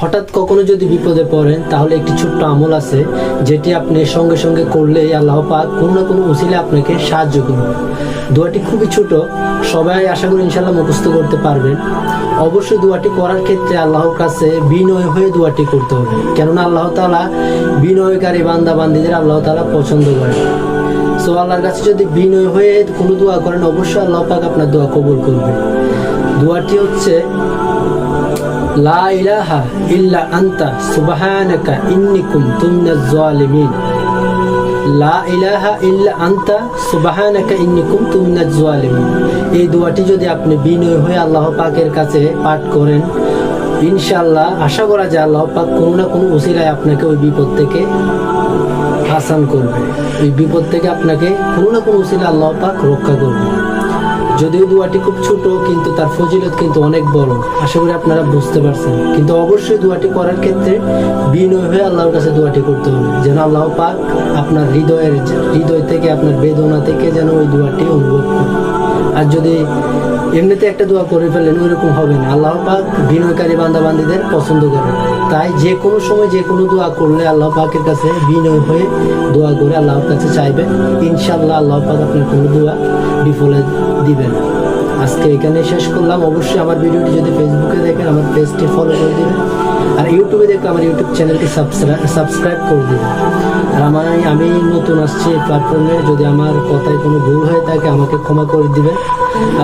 হঠাৎ কখনো যদি বিপদে পড়েন, তাহলে একটি ছোট্ট আমল আছে, যেটি আপনি সঙ্গে সঙ্গে করলে আল্লাহ পাক কোনো না কোনো উসিলে আপনাকে সাহায্য করবে। দোয়াটি খুবই ছোট, সবাই আশা করি ইনশাল্লাহ মুখস্থ করতে পারবেন। অবশ্যই দোয়াটি করার ক্ষেত্রে আল্লাহর কাছে বিনয় হয়ে দোয়াটি করতে হবে, কেননা আল্লাহ তালা বিনয়কারী বান্দা বান্দিদের আল্লাহ তালা পছন্দ করেন। সো আল্লাহর কাছে যদি বিনয় হয়ে কোনো দোয়া করেন, অবশ্যই আল্লাহ পাক আপনার দোয়া কবুল করবে। দোয়াটি হচ্ছে লা ইলাহা ইল্লা আন্তা সুবহানাকা ইন্নী কুনতু মিনাজ জালিমিন। লা ইলাহা ইল্লা আন্তা সুবহানাকা ইন্নী কুনতু মিনাজ জালিমিন। এই দোয়াটি যদি আপনি বিনয় হয়ে আল্লাহ পাকের কাছে পাঠ করেন, ইনশাআল্লাহ আশা করা যায় আল্লাহ পাক কোনো না কোনো উসিলায় আপনাকে ওই বিপদ থেকে আসান করবে। ওই বিপদ থেকে আপনাকে কোনো না কোনো উসিলা আল্লাহ পাক রক্ষা করবে। যদিও দোয়াটি খুব ছোট, কিন্তু তার ফজিলত কিন্তু অনেক বড়। আশা করি আপনারা বুঝতে পারছেন। কিন্তু অবশ্যই দোয়াটি করার ক্ষেত্রে বিনয় হয়ে আল্লাহর কাছে দোয়াটি করতে হবে। যেন আল্লাহ পাক আপনার হৃদয়ের, হৃদয় থেকে, আপনার বেদনা থেকে যেন ওই দোয়াটি অনুভব করে আর যদি এমনিতে একটা দোয়া করে ফেলেন ওইরকম হবে না। আল্লাহ পাক বিনয়কারী বান্দা বান্দিদের পছন্দ করে তাই যে কোনো সময় যে কোনো দোয়া করলে আল্লাহ পাকের কাছে বিনয় হয়ে দোয়া করে আল্লাহর কাছে চাইবে ইনশাল্লাহ আল্লাহ পাক আপনার কোনো দোয়া বিফলে দিবেন আজকে এখানে শেষ করলাম। অবশ্যই আমার ভিডিওটি যদি ফেসবুকে দেখেন, আমার পেজটি ফলো করে দিবেন। ইউটিউবে দেখলে আমার ইউটিউব চ্যানেলকে সাবস্ক্রাইব করে দিন আর আমার আমি নতুন আসছি প্ল্যাটফর্মে যদি আমার কথায় কোনো ভুল হয়ে থাকে, আমাকে ক্ষমা করে দিবেন।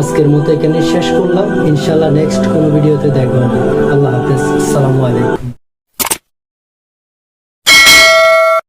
আজকের মতো এখানে শেষ করলাম। ইনশাল্লাহ নেক্সট কোনো ভিডিওতে দেখবেন আল্লাহ হাফেজ। আসসালামু আলাইকুম।